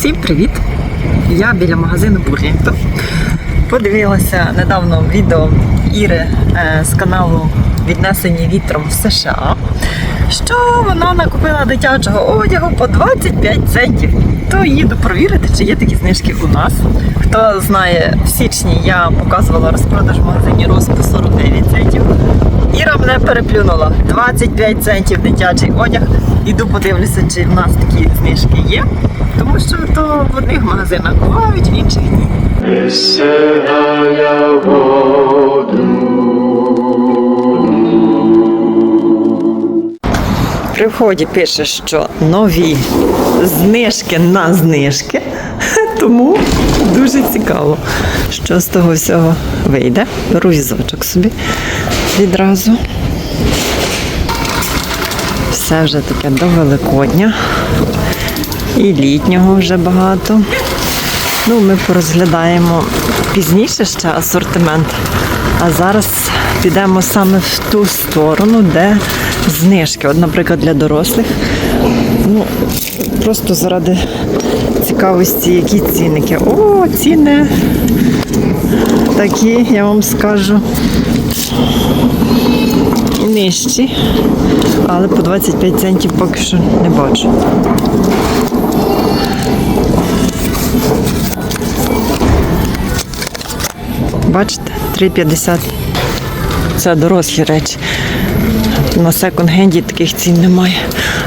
Всім привіт! Я біля магазину Бурлінгтон. Подивилася недавно відео Іри е, з каналу Віднесені вітром в США, що вона накупила дитячого одягу по 25 центів. То їду провірити, чи є такі знижки у нас. Хто знає, в січні я показувала розпродаж в магазині Рос по 49 центів. Іра мене переплюнула. 25 центів дитячий одяг. Іду подивлюся, чи в нас такі знижки є. Тому що то в одних магазинах бувають, в інших ні. При вході пише, що нові знижки на знижки. Тому дуже цікаво, що з того всього вийде. Беру візочок собі відразу. Все вже таке до Великодня. І літнього вже багато. Ну, ми порозглядаємо пізніше ще асортимент. А зараз підемо саме в ту сторону, де знижки. От, наприклад, для дорослих. Ну, просто заради цікавості, які цінники. О, ціни такі, я вам скажу. Нижчі, але по 25 центів поки що не бачу. Бачите, 3,50. Це дорослі речі. На секонд-хенді таких цін немає.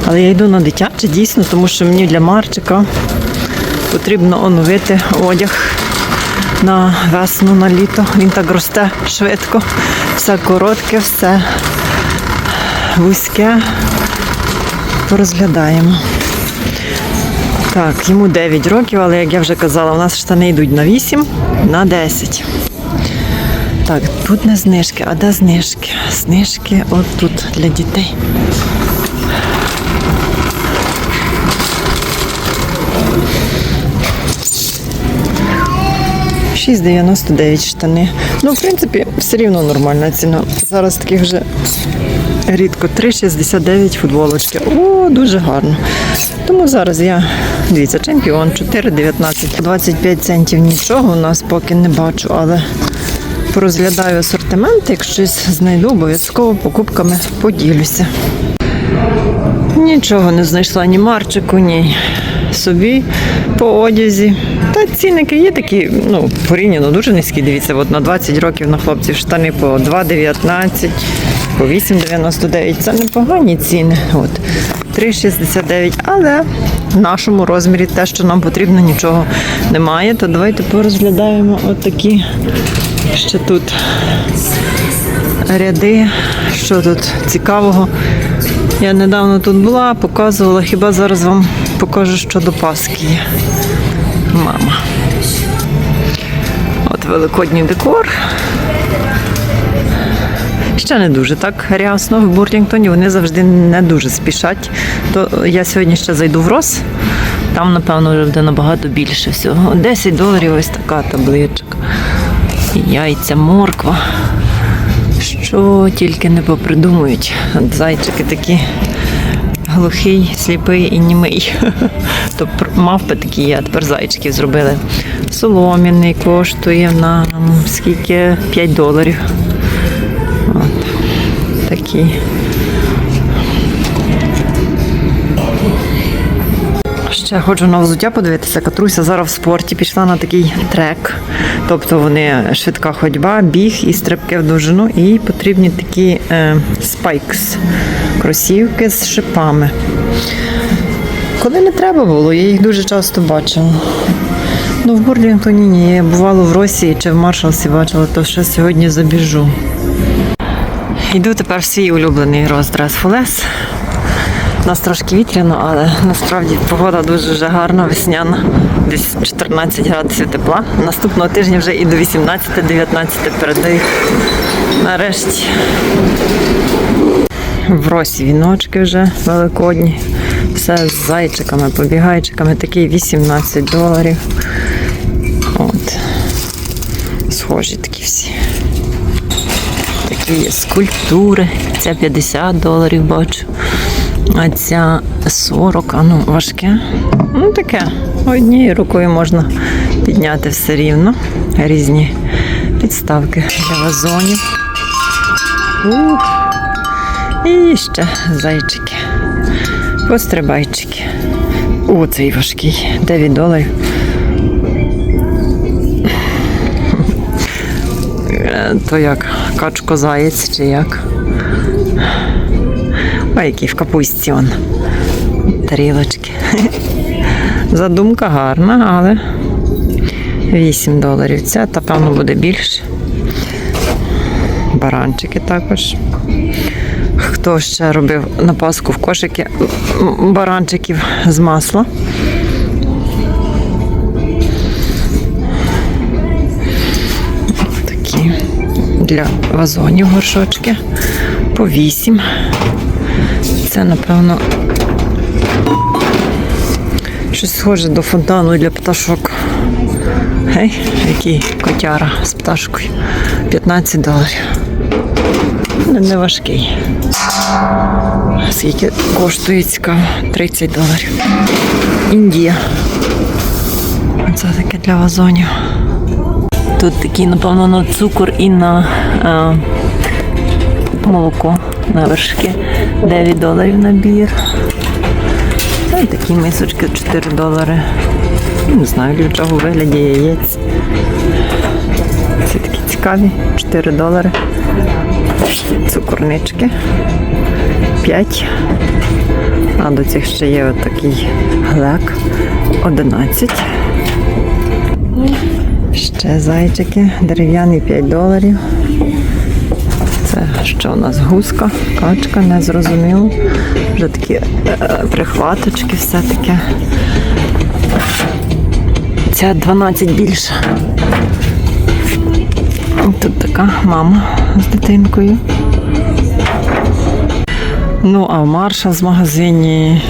Але я йду на дитяче дійсно, тому що мені для Марчика потрібно оновити одяг на весну, на літо. Він так росте швидко. Все коротке, все вузьке. Порозглядаємо. Так, йому 9 років, але як я вже казала, у нас штани йдуть на 8, на 10. Так, тут не знижки, а де знижки? Знижки от тут для дітей. Шість штани. Ну, в принципі, все рівно нормальна ціна. Зараз таких вже рідко 3,69 футболочки. О, дуже гарно. Тому зараз я, дивіться, чемпіон 4,19. 25 центів нічого у нас поки не бачу, але порозглядаю асортимент, якщо щось знайду, обов'язково покупками поділюся. Нічого не знайшла ні Марчику, ні собі по одязі. Та цінники є такі, ну, порівняно дуже низькі. Дивіться, от на 20 років на хлопців штани по 2,19, по 8,99. Це непогані ціни. От. 3,69. Але в нашому розмірі те, що нам потрібно, нічого немає. То давайте порозглядаємо отакі ще тут ряди. Що тут цікавого? Я недавно тут була, показувала, хіба зараз вам покажу, що до Пасхи є. Мама. От великодній декор. Ще не дуже так рясно в Бурлінгтоні. Вони завжди не дуже спішать. То я сьогодні ще зайду в Рос. Там, напевно, вже буде набагато більше всього. 10 доларів ось така табличка. Яйця, морква. Що тільки не попридумують. Зайчики такі глухий, сліпий і німий. То мавпи такі є, тепер зайчиків зробили. Солом'яний коштує нам скільки 5 доларів. От. Такі. Ще хочу на взуття подивитися. Катруся зараз в спорті пішла на такий трек. Тобто вони швидка ходьба, біг і стрибки в довжину. І їй потрібні такі е, спайкс, кросівки з шипами. Коли не треба було, я їх дуже часто бачила. Ну, в Бурлінгтоні ні. Я бувало в Росії чи в Маршалсі бачила, то ще сьогодні забіжу. Йду тепер в свій улюблений роздрес Фулес. У нас трошки вітряно, але насправді погода дуже вже гарна, весняна, десь 14 градусів тепла. Наступного тижня вже і до 18-19 передають. Нарешті в росі віночки вже великодні. Все з зайчиками, побігайчиками, такі 18 доларів. От. Схожі такі всі. Такі є скульптури. Це 50 доларів бачу. А ця 40, а ну важке. Ну таке. Однією рукою можна підняти все рівно. Різні підставки для вазонів. Ух. І ще зайчики. Пострибайчики. О, цей важкий. 9 доларів. Е, То як качко-заєць чи як? Ой, який в капусті он. Тарілочки. Задумка гарна, але 8 доларів. Ця, та певно буде більше. Баранчики також. Хто ще робив на Пасху в кошики баранчиків з масла? Такі для вазонів горшочки по 8. Це, напевно, щось схоже до фонтану для пташок. Гей, який котяра з пташкою. 15 доларів. Не, важкий. Скільки коштує цікаво? 30 доларів. Індія. Це таке для вазонів. Тут такі, напевно, на цукор і на е, молоко на вершки. 9 доларів набір. Та й такі мисочки 4 долари. Не знаю, для чого вигляді яєць. Ці такі цікаві, 4 долари. Цукорнички 5. А до цих ще є отакий глек 11. Ще зайчики, дерев'яний 5 доларів. Що у нас гуска, качка, не зрозуміло. Вже такі е, прихваточки, все таке. Ця 12 більше. Тут така мама з дитинкою. Ну, а в Маршал з магазині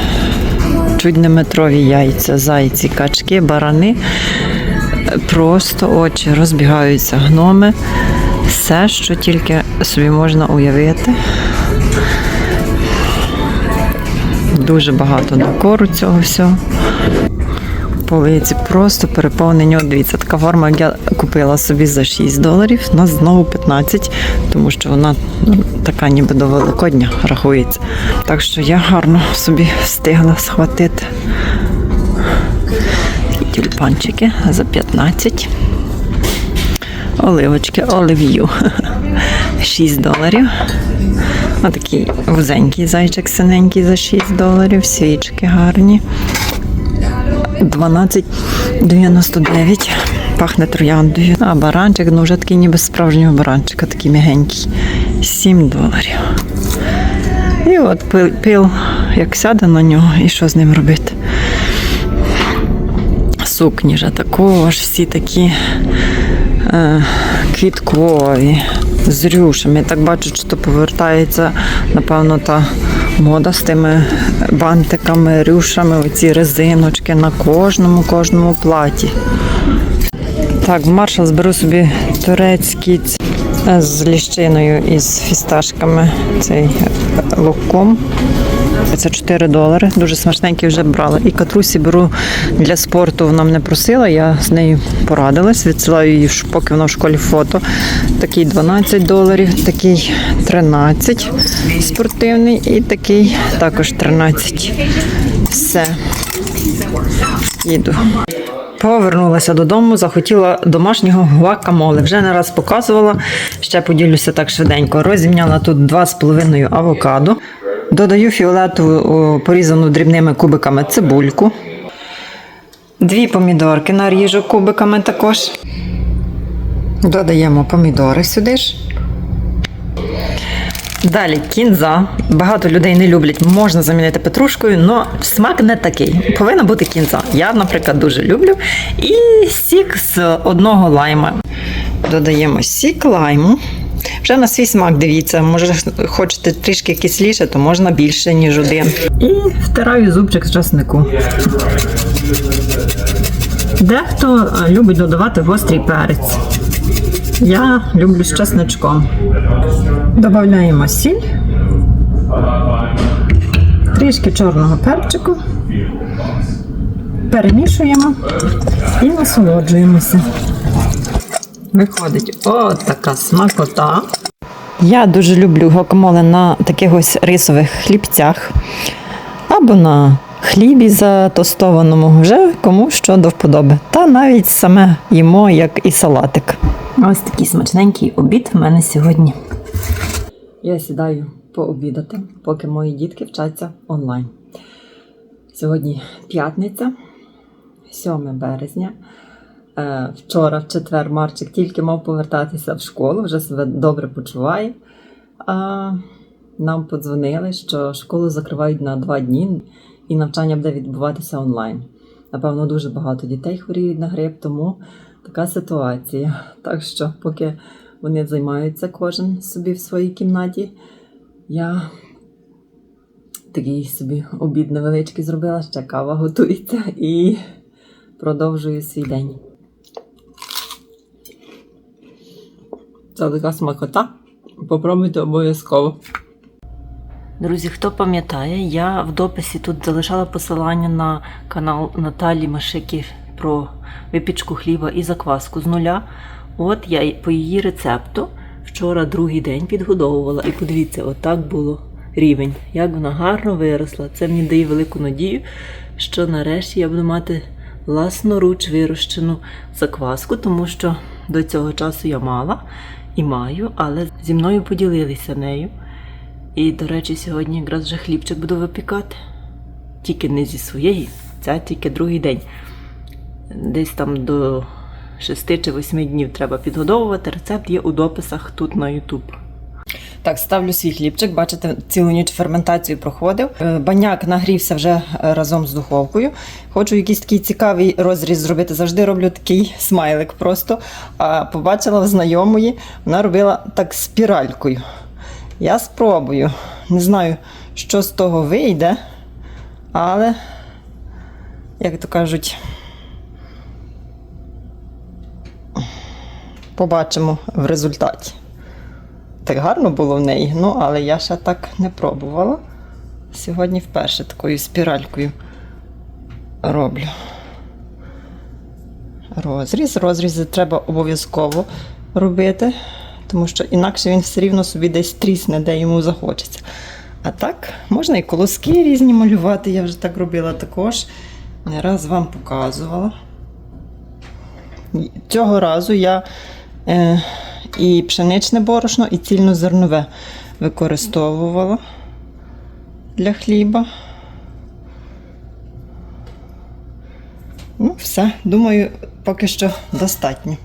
чуть не метрові яйця, зайці, качки, барани. Просто очі розбігаються гноми. Все, що тільки собі можна уявити. Дуже багато декору цього всього. Полиці просто переповнені. От дивіться, така форма, я купила собі за 6 доларів, нас знову 15, тому що вона ну, така ніби до Великодня рахується. Так що я гарно собі встигла схватити тюльпанчики за 15. Оливочки, олив'ю. 6 доларів. Отакий вузенький зайчик синенький за 6 доларів, свічки гарні. 12,99. Пахне трояндою. А баранчик, ну вже такий ніби справжнього баранчика, такий м'ягенький. 7 доларів. І от пил, пил, як сяде на нього, і що з ним робити? Сукні вже також, всі такі квіткові, з рюшами. Я так бачу, що повертається, напевно, та мода з тими бантиками, рюшами, оці резиночки на кожному, кожному платі. Так, в маршал зберу собі турецький е, з ліщиною і з фісташками цей е, луком. Це 4 долари. Дуже смачненький вже брала. І катрусі беру для спорту. Вона мене просила, я з нею порадилась, відсилаю її, поки вона в школі фото. Такий 12 доларів, такий 13 спортивний і такий також 13. Все. Їду. Повернулася додому, захотіла домашнього гуакамоле. Вже не раз показувала. Ще поділюся так швиденько. Розімняла тут 2,5 авокадо. Додаю фіолетову порізану дрібними кубиками цибульку. Дві помідорки наріжу кубиками також. Додаємо помідори сюди ж. Далі кінза. Багато людей не люблять, можна замінити петрушкою, але смак не такий. Повинна бути кінза. Я, наприклад, дуже люблю. І сік з одного лайма. Додаємо сік лайму. Вже на свій смак дивіться, може хочете трішки кисліше, то можна більше, ніж один. І втираю зубчик з часнику. Дехто е, любить додавати гострий перець. Я люблю з чесничком. Додаємо сіль. трішки чорного перчику. Перемішуємо і насолоджуємося. Виходить от така смакота. Я дуже люблю гокомоле на таких ось рисових хлібцях або на хлібі затостованому, вже кому що до вподоби. Та навіть саме їмо, як і салатик. Ось такий смачненький обід в мене сьогодні. Я сідаю пообідати, поки мої дітки вчаться онлайн. Сьогодні п'ятниця, 7 березня. Е, Вчора, в четвер, Марчик тільки мав повертатися в школу, вже себе добре почуває. А нам подзвонили, що школу закривають на два дні і навчання буде відбуватися онлайн. Напевно, дуже багато дітей хворіють на грип, тому така ситуація. Так що, поки вони займаються кожен собі в своїй кімнаті, я такий собі обід невеличкий зробила, ще кава готується і продовжую свій день. Це така смакота. Попробуйте обов'язково. Друзі, хто пам'ятає, я в дописі тут залишала посилання на канал Наталі Машики про випічку хліба і закваску з нуля. От я по її рецепту вчора другий день підгодовувала. І подивіться, отак було рівень. Як вона гарно виросла. Це мені дає велику надію, що нарешті я буду мати власноруч вирощену закваску, тому що до цього часу я мала і маю, але зі мною поділилися нею. І, до речі, сьогодні якраз вже хлібчик буду випікати. Тільки не зі своєї, це тільки другий день. Десь там до 6 чи 8 днів треба підгодовувати. Рецепт є у дописах тут на YouTube. Так, ставлю свій хлібчик. Бачите, цілу ніч ферментацію проходив. Е, Баняк нагрівся вже е, разом з духовкою. Хочу якийсь такий цікавий розріз зробити. Завжди роблю такий смайлик просто. А побачила в знайомої, вона робила так спіралькою. Я спробую. Не знаю, що з того вийде, але, як то кажуть, побачимо в результаті. Так гарно було в неї, ну, але я ще так не пробувала. Сьогодні вперше такою спіралькою роблю. Розріз. Розрізи треба обов'язково робити, тому що інакше він все рівно собі десь трісне, де йому захочеться. А так, можна і колоски різні малювати. Я вже так робила також. Не раз вам показувала. Цього разу я е, і пшеничне борошно, і цільнозернове використовувала для хліба. Ну, все, думаю, поки що достатньо.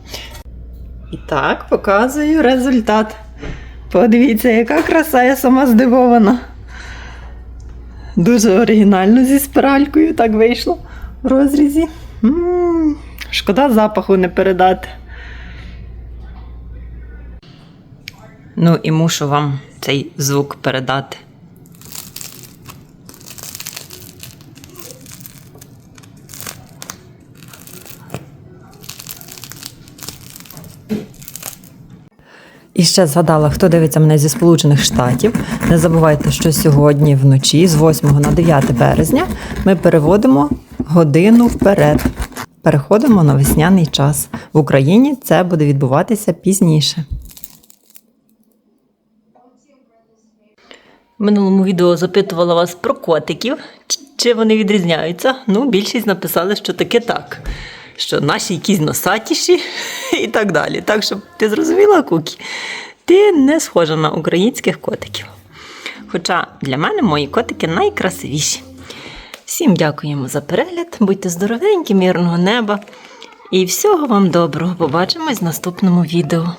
І так, показую результат. Подивіться, яка краса, я сама здивована. Дуже оригінально зі спиралькою так вийшло в розрізі. м шкода запаху не передати. Ну і мушу вам цей звук передати. І ще згадала, хто дивиться мене зі Сполучених Штатів. Не забувайте, що сьогодні вночі, з 8 на 9 березня, ми переводимо годину вперед. Переходимо на весняний час. В Україні це буде відбуватися пізніше. Минулому відео запитувала вас про котиків, чи вони відрізняються. Ну, більшість написали, що таки так. Що наші якісь носатіші і так далі. Так що ти зрозуміла, Кукі? Ти не схожа на українських котиків. Хоча для мене мої котики найкрасивіші. Всім дякуємо за перегляд, будьте здоровенькі, мирного неба і всього вам доброго. Побачимось в наступному відео.